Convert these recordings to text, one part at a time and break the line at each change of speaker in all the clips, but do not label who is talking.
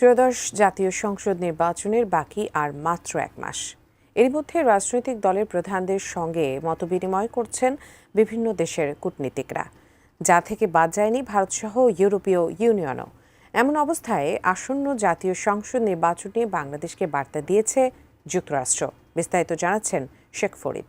ত্রয়োদশ জাতীয় সংসদ নির্বাচনের বাকি আর মাত্র এক মাস। এর মধ্যে রাজনৈতিক দলের প্রধানদের সঙ্গে মতবিনিময় করছেন বিভিন্ন দেশের কূটনীতিকরা। যা থেকে বাদ যায়নি ভারতসহ ইউরোপীয় ইউনিয়নও। এমন অবস্থায় আসন্ন জাতীয় সংসদ নির্বাচন নিয়ে বাংলাদেশকে বার্তা দিয়েছে যুক্তরাষ্ট্র। বিস্তারিত জানাচ্ছেন শেখ ফরিদ।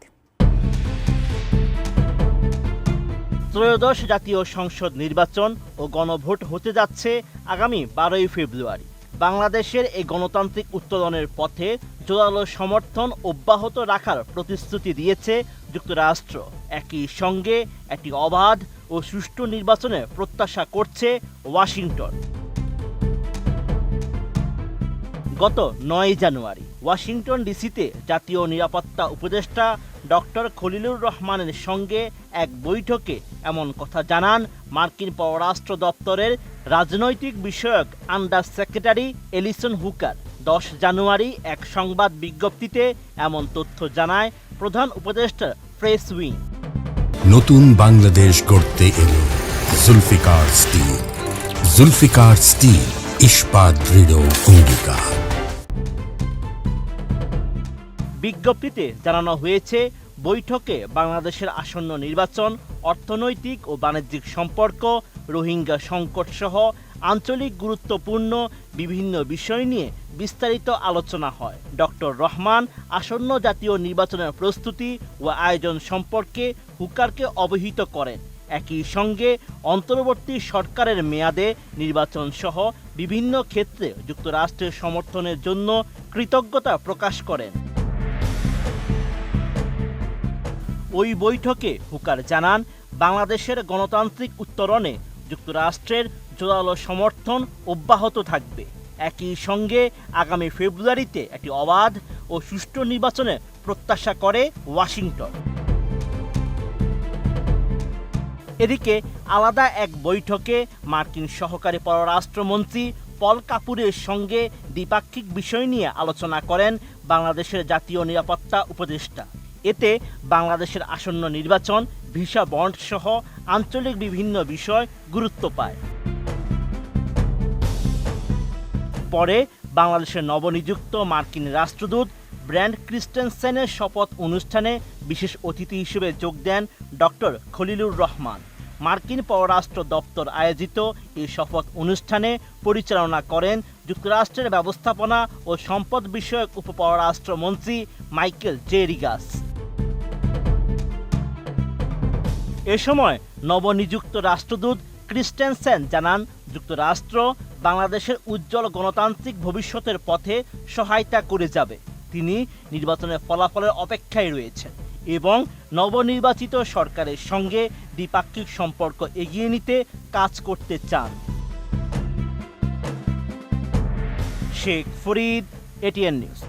ত্রয়োদশ জাতীয় সংসদ নির্বাচন ও গণভোট হতে যাচ্ছে আগামী বারোই ফেব্রুয়ারি। বাংলাদেশের এই গণতান্ত্রিক উত্তোলনের পথে জোরালো সমর্থন অব্যাহত রাখার প্রতিশ্রুতি দিয়েছে যুক্তরাষ্ট্র। একই সঙ্গে একটি অবাধ ও সুষ্ঠু নির্বাচনে প্রত্যাশা করছে ওয়াশিংটন। গত নয় জানুয়ারি ওয়াশিংটন ডিসিতে জাতীয় নিরাপত্তা উপদেষ্টা ডক্টর খলিলুর রহমানের সঙ্গে এক বৈঠকে এমন কথা জানান মার্কিন পররাষ্ট্র দপ্তরের রাজনৈতিক বিষয়ক আন্ডার সেক্রেটারি এলিসন হুকার। দশ জানুয়ারি এক সংবাদ বিজ্ঞপ্তিতে এমন তথ্য জানায় প্রধান উপদেষ্টা প্রেস উইং।
নতুন বাংলাদেশ গড়তে এলো জুলফিকার স্টিল। জুলফিকার স্টিল ইস্পাত দৃঢ় অঙ্গীকার।
বিজ্ঞপ্তিতে জানানো হয়েছে বৈঠকে বাংলাদেশের আসন্ন নির্বাচন অর্থনৈতিক ও বাণিজ্যিক সম্পর্ক রোহিঙ্গা সংকট সহ আঞ্চলিক গুরুত্বপূর্ণ বিভিন্ন বিষয় নিয়ে বিস্তারিত আলোচনা হয়। ডক্টর রহমান আসন্ন জাতীয় নির্বাচনের প্রস্তুতি ও আয়োজন সম্পর্কে হুকারকে অবহিত করেন। একই সঙ্গে অন্তর্বর্তী সরকারের মেয়াদে নির্বাচন সহ বিভিন্ন ক্ষেত্রে যুক্তরাষ্ট্রের সমর্থনের জন্য কৃতজ্ঞতা প্রকাশ করেন। ওই বৈঠকে হুকার জানান, বাংলাদেশের গণতান্ত্রিক উত্তরণে যুক্তরাষ্ট্রের জোরালো সমর্থন অব্যাহত থাকবে। একই সঙ্গে আগামী ফেব্রুয়ারিতে একটি অবাধ ও সুষ্ঠু নির্বাচনে প্রত্যাশা করে ওয়াশিংটন। এদিকে আলাদা এক বৈঠকে মার্কিন সহকারী পররাষ্ট্রমন্ত্রী পল কাপুরের সঙ্গে দ্বিপাক্ষিক বিষয় নিয়ে আলোচনা করেন বাংলাদেশের জাতীয় নিরাপত্তা উপদেষ্টা। এতে বাংলাদেশের আসন্ন নির্বাচন, ভিসা বন্ড সহ আঞ্চলিক বিভিন্ন বিষয় গুরুত্ব পায়। পরে বাংলাদেশের নবনিযুক্ত মার্কিন রাষ্ট্রদূত ব্র্যান্ড ক্রিস্টেনসেনের শপথ অনুষ্ঠানে বিশেষ অতিথি হিসেবে যোগ দেন ডক্টর খলিলুর রহমান। মার্কিন পররাষ্ট্র দপ্তর আয়োজিত এই শপথ অনুষ্ঠানে পরিচালনা করেন যুক্তরাষ্ট্রের ব্যবস্থাপনা ও সম্পদ বিষয়ক উপপররাষ্ট্রমন্ত্রী মাইকেল জে এ সময় নবনিযুক্ত রাষ্ট্রদূত ক্রিস্টেনসেন জানান, যুক্তরাষ্ট্র বাংলাদেশের উজ্জ্বল গণতান্ত্রিক ভবিষ্যতের পথে সহায়তা করে যাবে। তিনি নির্বাচনের ফলাফলের অপেক্ষায় রয়েছেন এবং নবনির্বাচিত সরকারের সঙ্গে দ্বিপাক্ষিক সম্পর্ক এগিয়ে নিতে কাজ করতে চান। Sheikh Farid ATN news.